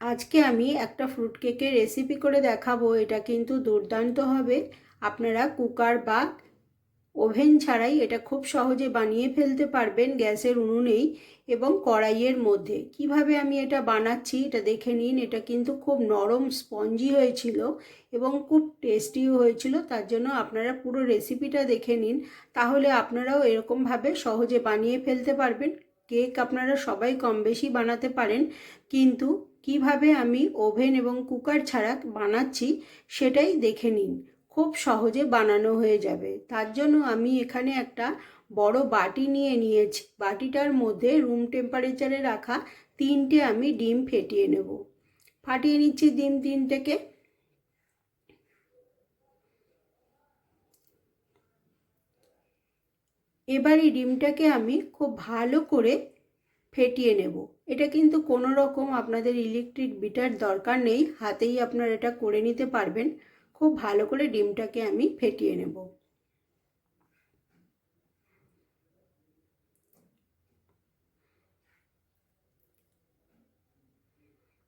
আজকে আমি একটা ফ্রুট কেকের রেসিপি করে দেখাবো, এটা কিন্তু দুর্দান্ত হবে। আপনারা কুকার বা ওভেন ছাড়াই এটা খুব সহজে বানিয়ে ফেলতে পারবেন গ্যাসের উনুনেই এবং কড়াইয়ের মধ্যে। কীভাবে আমি এটা বানাচ্ছি এটা দেখে নিন, এটা কিন্তু খুব নরম স্পঞ্জি হয়েছিল এবং খুব টেস্টিও হয়েছিল, তার জন্য আপনারা পুরো রেসিপিটা দেখে নিন, তাহলে আপনারাও এরকমভাবে সহজে বানিয়ে ফেলতে পারবেন। কেক আপনারা সবাই কম বেশি বানাতে পারেন, কিন্তু কীভাবে আমি ওভেন এবং কুকার ছাড়া বানাচ্ছি সেটাই দেখে নিন। খুব সহজে বানানো হয়ে যাবে। তার জন্য আমি এখানে একটা বড় বাটি নিয়ে নিয়েছি। বাটিটার মধ্যে রুম টেম্পারেচারে রাখা তিনটে আমি ডিম ফেটিয়ে নেব। ফাটিয়ে নিচ্ছি ডিম তিনটেকে এবার এই ডিমটাকে আমি খুব ভালো করে ফেটিয়ে নেব। এটা কিন্তু কোনো রকম আপনাদের ইলেকট্রিক বিটার দরকার নেই। হাতেই আপনারা এটা করে নিতে পারবেন। খুব ভালো করে ডিমটাকে আমি ফেটিয়ে নেব।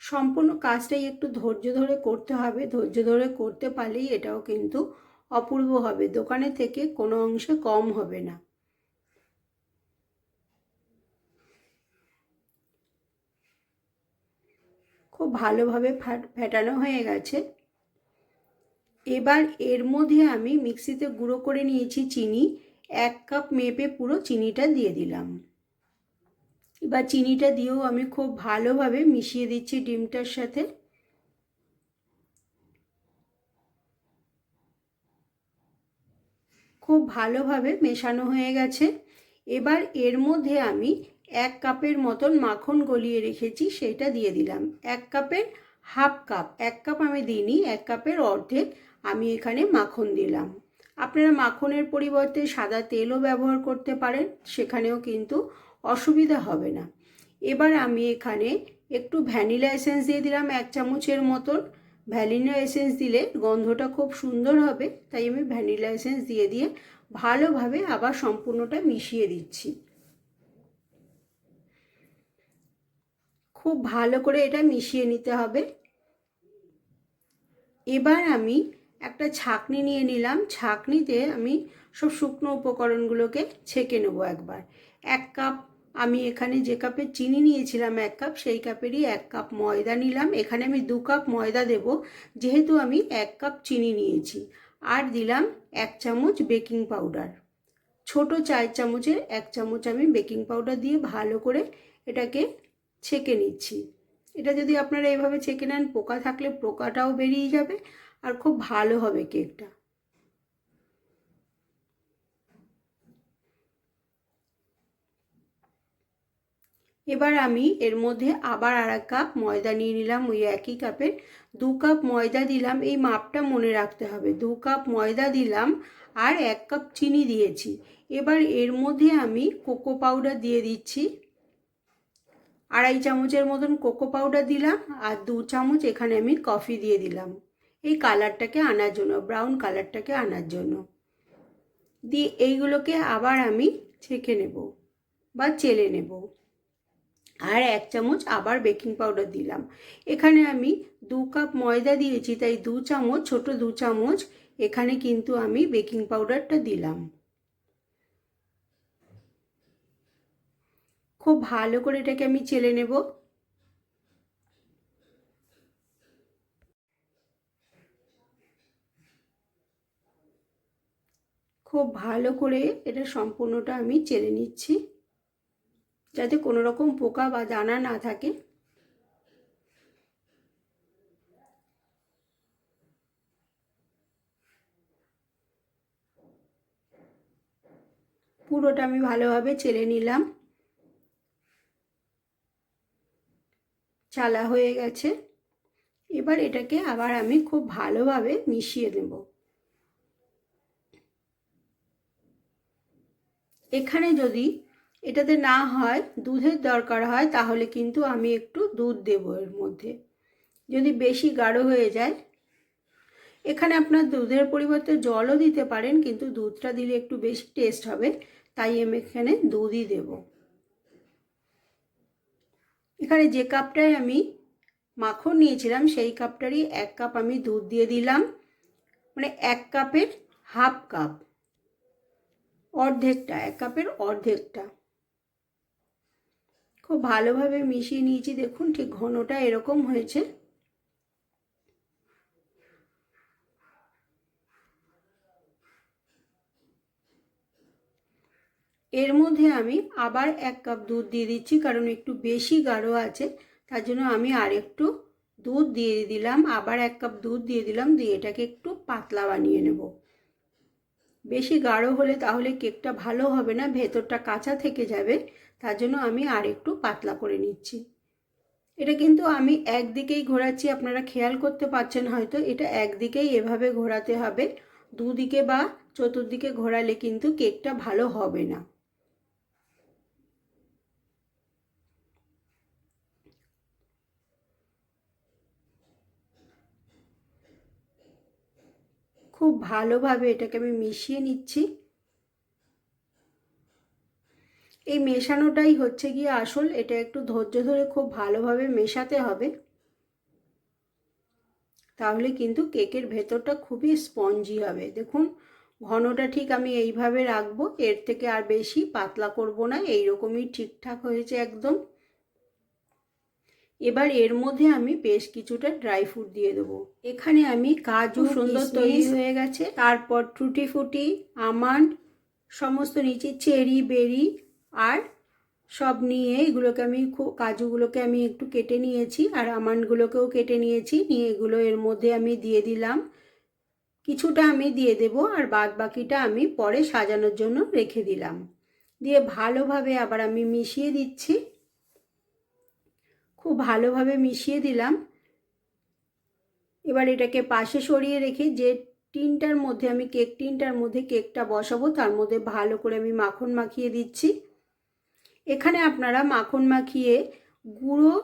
সম্পূর্ণ কাজটাই একটু ধৈর্য ধরে করতে হবে। ধৈর্য ধরে করতে পারলেই এটাও কিন্তু অপূর্ব হবে। দোকানে থেকে কোনো অংশে কম হবে না। খুব ভালোভাবে ফেটানো হয়ে গেছে। এবার এর মধ্যে আমি মিক্সিতে গুঁড়ো করে নিয়েছি চিনি। এক কাপ মেপে পুরো চিনিটা দিয়ে দিলাম। এবার চিনিটা দিয়েও আমি খুব ভালোভাবে মিশিয়ে দিচ্ছি ডিমটার সাথে। খুব ভালোভাবে মেশানো হয়ে গেছে। এবার এর মধ্যে আমি এক কাপের মতন মাখন গলিয়ে রেখেছি, সেটা দিয়ে দিলাম। এক কাপের হাফ কাপ, এক কাপ আমি দিইনি, এক কাপের অর্ধেক আমি এখানে মাখন দিলাম। আপনারা মাখনের পরিবর্তে সাদা তেলও ব্যবহার করতে পারেন, সেখানেও কিন্তু অসুবিধা হবে না। এবার আমি এখানে একটু ভ্যানিলা এসেন্স দিয়ে দিলাম, এক চামচের মতন। ভ্যানিলা এসেন্স দিলে গন্ধটা খুব সুন্দর হবে, তাই আমি ভ্যানিলা এসেন্স দিয়ে দিয়ে ভালোভাবে আবার সম্পূর্ণটা মিশিয়ে দিচ্ছি। খুব ভালো করে এটা মিশিয়ে নিতে হবে। এবার আমি একটা ছাকনি নিয়ে নিলাম। ছাকনিতে আমি সব শুকনো উপকরণগুলোকে ছেঁকে নেব একবার। এক কাপ আমি এখানে যে কাপের চিনি নিয়েছিলাম এক কাপ, সেই কাপেরই এক কাপ ময়দা নিলাম। এখানে আমি দু কাপ ময়দা দেব, যেহেতু আমি এক কাপ চিনি নিয়েছি। আর দিলাম এক চামচ বেকিং পাউডার। ছোট চার চামচের এক চামচ আমি বেকিং পাউডার দিয়ে ভালো করে এটাকে ছেঁকে নিচ্ছি। এটা যদি আপনারা এভাবে ছেঁকে নেন, পোকা থাকলে পোকাটাও বেরিয়ে যাবে আর খুব ভালো হবে কেকটা। এবার আমি এর মধ্যে আবার আর এক কাপ ময়দা নিয়ে নিলাম, ওই একই কাপের। দু কাপ ময়দা দিলাম, এই মাপটা মনে রাখতে হবে। দু কাপ ময়দা দিলাম আর এক কাপ চিনি দিয়েছি। এবার এর মধ্যে আমি কোকো পাউডার দিয়ে দিচ্ছি। আড়াই চামচের মতন কোকো পাউডার দিলাম আর দু চামচ এখানে আমি কফি দিয়ে দিলাম। এই কালারটাকে আনার জন্য ব্রাউন কালারটাকে আনার জন্য। দিয়ে এইগুলোকে আবার আমি ছেঁকে নেব বা চেলে নেব। আর এক চামচ আবার বেকিং পাউডার দিলাম। এখানে আমি দু কাপ ময়দা দিয়েছি, তাই দু চামচ, ছোট দু চামচ এখানে কিন্তু আমি বেকিং পাউডারটা দিলাম। খুব ভালো করে এটাকে আমি চেলে নেব। খুব ভালো করে এটা সম্পূর্ণটা আমি চেলে নিচ্ছি, যাতে কোনো রকম পোকা বা দানা না থাকে। পুরোটা আমি ভালোভাবে চেলে নিলাম। চালা হয়ে গেছে। এবার এটাকে আবার আমি খুব ভালোভাবে মিশিয়ে নেব। এখানে যদি এটাতে না হয়, দুধের দরকার হয়, তাহলে কিন্তু আমি একটু দুধ দেব এর মধ্যে। যদি বেশি গাঢ় হয়ে যায়, এখানে আপনার দুধের পরিবর্তে জলও দিতে পারেন, কিন্তু দুধটা দিলে একটু বেশি টেস্ট হবে, তাই আমি এখানে দুধই দেব। এখানে যে কাপটায় আমি মাখন নিয়েছিলাম, সেই কাপটারই এক কাপ আমি দুধ দিয়ে দিলাম। মানে এক কাপের হাফ কাপ। অর্ধেকটা, এক কাপের অর্ধেকটা। খুব ভালোভাবে মিশিয়ে নিয়েছি, দেখুন ঠিক ঘনটা এরকম হয়েছে। এর মধ্যে আমি আবার এক কাপ দুধ দিয়ে দিচ্ছি, কারণ একটু বেশি গাঢ় আছে, তার জন্য আমি আর একটু দুধ দিয়ে দিলাম। আবার এক কাপ দুধ দিয়ে দিলাম, দিয়ে এটাকে একটু পাতলা বানিয়ে নেব। বেশি গাঢ় হলে তাহলে কেকটা ভালো হবে না, ভেতরটা কাঁচা থেকে যাবে, তার জন্য আমি আর একটু পাতলা করে নিচ্ছি। এটা কিন্তু আমি একদিকেই ঘোরাচ্ছি, আপনারা খেয়াল করতে পারছেন হয়তো, এটা একদিকেই এভাবে ঘোরাতে হবে, দুদিকে বা চতুর্দিকে ঘোরালে কিন্তু কেকটা ভালো হবে না। খুব ভালোভাবে এটাকে আমি মিশিয়ে নিচ্ছি। এই মেশানোটাই হচ্ছে গিয়ে আসল, এটা একটু ধৈর্য ধরে খুব ভালোভাবে মেশাতে হবে। তাহলে কিন্তু কেকের ভেতরটা খুবই স্পঞ্জি হবে। দেখুন, ঘনটা ঠিক আমি এইভাবে রাখব, এর থেকে আর বেশি পাতলা করব না, এইরকমই ঠিকঠাক হয়েছে একদম। এবার এর মধ্যে আমি বেশ কিছুটা ড্রাই ফ্রুট দিয়ে দেবো। এখানে আমি কাজু সুন্দর তৈরি হয়ে গেছে। তারপর টুটি ফুটি আমান্ড সমস্ত নিচে চেরি বেরি আর সব নিয়ে এগুলোকে আমি কাজুগুলোকে আমি একটু কেটে নিয়েছি আর আমান্ডগুলোকেও কেটে নিয়েছি। নিয়ে এগুলো এর মধ্যে আমি দিয়ে দিলাম। কিছুটা আমি দিয়ে দেব আর বাদ বাকিটা আমি পরে সাজানোর জন্য রেখে দিলাম। দিয়ে ভালোভাবে আবার আমি মিশিয়ে দিচ্ছি। খুব ভালোভাবে মিশিয়ে দিলাম। এবার এটাকে পাশে সরিয়ে রেখে যে টিনটার মধ্যে আমি কেক টিনটার মধ্যে কেকটা বসাবো, তার মধ্যে ভালো করে আমি মাখন মাখিয়ে দিচ্ছি। এখানে আপনারা মাখন মাখিয়ে গুঁড়ো,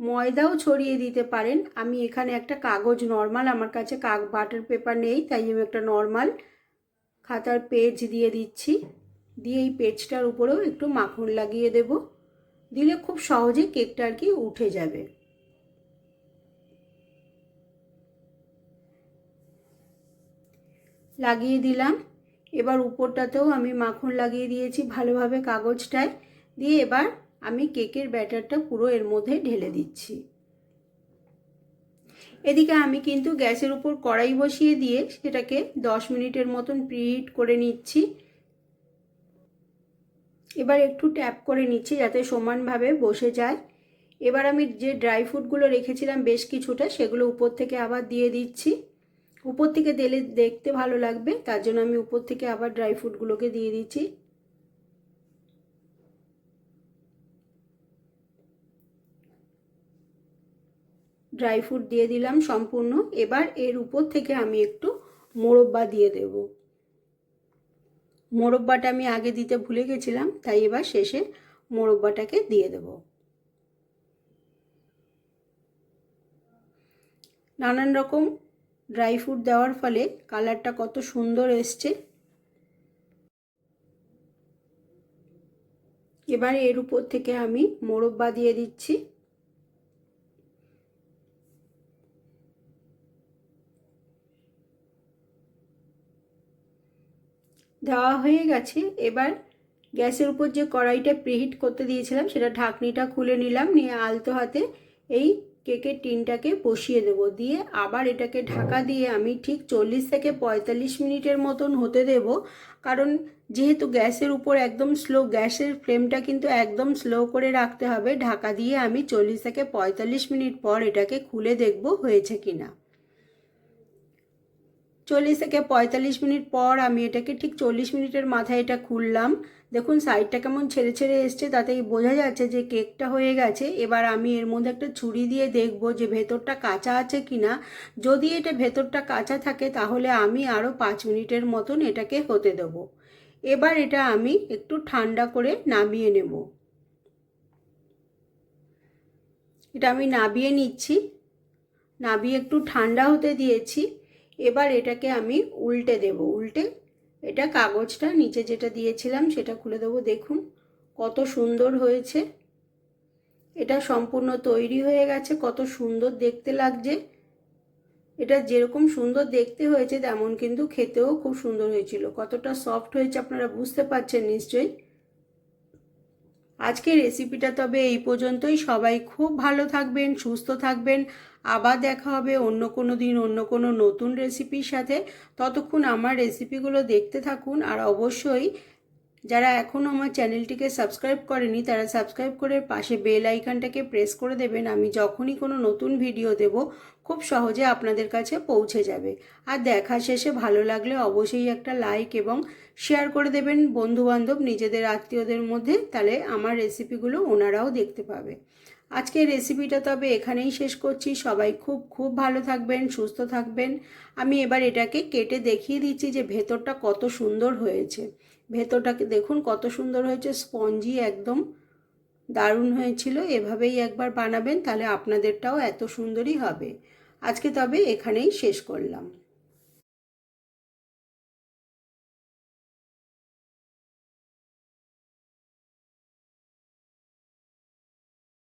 ময়দাও ছড়িয়ে দিতে পারেন। আমি এখানে একটা কাগজ নর্মাল, আমার কাছে কাক বাটার পেপার নেই, তাই আমি একটা নর্মাল খাতার পেজ দিয়ে দিচ্ছি। দিয়ে এই পেজটার উপরেও একটু মাখন লাগিয়ে দেব। দিলে খুব সহজেই কেকটা আর কি উঠে যাবে। লাগিয়ে দিলাম। এবার উপরটাতেও আমি মাখন লাগিয়ে দিয়েছি ভালোভাবে কাগজটায়। দিয়ে এবার আমি কেকের ব্যাটারটা পুরো এর মধ্যে ঢেলে দিচ্ছি। এদিকে আমি কিন্তু গ্যাসের উপর কড়াই বসিয়ে দিয়ে সেটাকে দশ মিনিটের মতন প্রিহিট করে নিচ্ছি। এবার একটু ট্যাপ করে নিচ্ছি যাতে সমানভাবে বসে যায়। এবার আমি যে ড্রাই ফ্রুটগুলো রেখেছিলাম বেশ কিছুটা, সেগুলো উপর থেকে আবার দিয়ে দিচ্ছি। উপর থেকে দিলে দেখতে ভালো লাগবে, তার জন্য আমি উপর থেকে আবার ড্রাই ফ্রুটগুলোকে দিয়ে দিচ্ছি। ড্রাই ফ্রুট দিয়ে দিলাম সম্পূর্ণ। এবার এর উপর থেকে আমি একটু মোরব্বা দিয়ে দেব। মোরব্বাটা আমি আগে দিতে ভুলে গেছিলাম, তাই এবার শেষে মোরব্বাটাকে দিয়ে দেব। নানান রকম ড্রাই ফ্রুট দেওয়ার ফলে কালারটা কত সুন্দর এসছে। এবার এর উপর থেকে আমি মোরব্বা দিয়ে দিচ্ছি। দেওয়া হয়ে গেছে। এবার গ্যাসের উপর যে কড়াইটা প্রিহিট করতে দিয়েছিলাম সেটা ঢাকনিটা খুলে নিলাম নিয়ে আলতো হাতে এই কেকের টিনটাকে বসিয়ে দেব। দিয়ে আবার এটাকে ঢাকা দিয়ে আমি ঠিক চল্লিশ থেকে পঁয়তাল্লিশ মিনিটের মতন হতে দেব। কারণ যেহেতু গ্যাসের উপর একদম স্লো গ্যাসের ফ্লেমটা কিন্তু একদম স্লো করে রাখতে হবে ঢাকা দিয়ে আমি চল্লিশ থেকে পঁয়তাল্লিশ মিনিট পর এটাকে খুলে দেখব হয়েছে কি না চল্লিশ থেকে পঁয়তাল্লিশ মিনিট পর আমি এটাকে ঠিক চল্লিশ মিনিটের মাথায় এটা খুললাম। দেখুন, সাইডটা কেমন ছেড়ে ছেড়ে এসছে, তাতেই বোঝা যাচ্ছে যে কেকটা হয়ে গেছে। এবার আমি এর মধ্যে একটা ছুরি দিয়ে দেখব যে ভেতরটা কাঁচা আছে কি না যদি এটা ভেতরটা কাঁচা থাকে, তাহলে আমি আরও পাঁচ মিনিটের মতন এটাকে হতে দেবো। এবার এটা আমি একটু ঠান্ডা করে নামিয়ে নেব। এটা আমি নাবিয়ে নিচ্ছি। নাবিয়ে একটু ঠান্ডা হতে দিয়েছি। এবার এটাকে আমি উল্টে দেব, উল্টে এটা কাগজটা নিচে যেটা দিয়েছিলাম সেটা খুলে দেবো, দেখুন কত সুন্দর হয়েছে। এটা সম্পূর্ণ তৈরি হয়ে গেছে, কত সুন্দর দেখতে লাগছে। এটা যেরকম সুন্দর দেখতে হয়েছে তেমন কিন্তু খেতেও খুব সুন্দর হয়েছিল, কতটা সফট হয়েছে আপনারা বুঝতে পারছেন নিশ্চয়ই। আজকের রেসিপিটা তবে এই পর্যন্তই, সবাই খুব ভালো থাকবেন, সুস্থ থাকবেন। আবার দেখা হবে অন্য কোনো দিন, অন্য কোনো নতুন রেসিপির সাথে। ততক্ষণ আমার রেসিপিগুলো দেখতে থাকুন আর অবশ্যই যারা এখনও আমার চ্যানেলটিকে সাবস্ক্রাইব করেনি, তারা সাবস্ক্রাইব করে পাশে বেল আইকনটাকে প্রেস করে দেবেন। আমি যখনই কোনো নতুন ভিডিও দেব, খুব সহজে আপনাদের কাছে পৌঁছে যাবে। আর দেখা শেষে ভালো লাগলে অবশ্যই একটা লাইক এবং শেয়ার করে দেবেন। বন্ধুবান্ধব, নিজেদের আত্মীয়দের মধ্যে, তাহলে আমার রেসিপিগুলো ওনারাও দেখতে পাবে। আজকের রেসিপিটা তবে এখানেই শেষ করছি। সবাই খুব খুব ভালো থাকবেন, সুস্থ থাকবেন। আমি এবার এটাকে কেটে দেখিয়ে দিচ্ছি যে ভেতরটা কত সুন্দর হয়েছে। ভেতরটাকে দেখুন কত সুন্দর হয়েছে স্পঞ্জি একদম দারুণ হয়েছিল। এভাবেই একবার বানাবেন, তাহলে আপনাদেরটাও এত সুন্দরই হবে। আজকে তবে এখানেই শেষ করলাম।